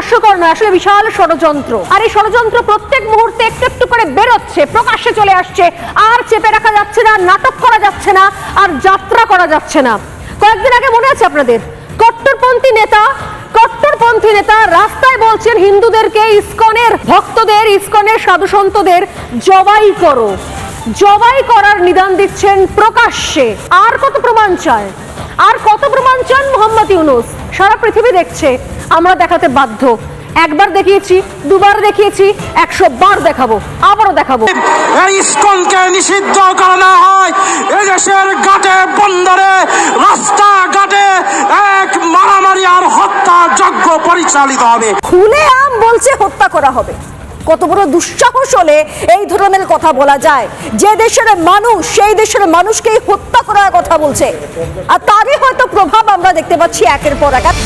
হাস্যকর নয়, আসলে বিশাল ষড়যন্ত্র। আর এই ষড়যন্ত্র প্রত্যেক মুহূর্তে একটু একটু করে বেরোচ্ছে, প্রকাশ্যে চলে আসছে। আর চেপে রাখা যাচ্ছে না, নাটক করা যাচ্ছে না, আর যাত্রা করা যাচ্ছে না। কয়েকদিন আগে মনে আছে আপনাদের? কট্টরপন্থী নেতা কট্টরপন্থী নেতা রাস্তায় বলছেন, হিন্দুদেরকে ইসকনের ভক্তদের, ইসকনের সাধু সন্তদের জবাই করো। জবাই করার নিদান দিচ্ছেন প্রকাশ্যে। আর কত প্রমাণ চায়? আর কত প্রমাণ চান মোহাম্মদ ইউনুস? সারা পৃথিবী দেখছে। আমরা দেখাতে বাধ্য। একবার দেখিয়েছি দুবার দেখিয়েছি একশো বার দেখাবো আবারও দেখাবো। এই ইস্কনকে নিষিদ্ধ করা না হয়। এদেশের ঘাটে বন্দরে রাস্তাঘাটে এক মারামারি আর হত্যা যজ্ঞ পরিচালিত হবে। খুলে আম বলছে হত্যা করা হবে। কত বড় দুঃসাহস হলে এই ধরনের কথা বলা যায়। যে দেশের মানুষ, সেই দেশের মানুষকেই হত্যা করার কথা বলছে। আর তারই হয়তো প্রভাব আমরা দেখতে পাচ্ছি একের পর এক। আর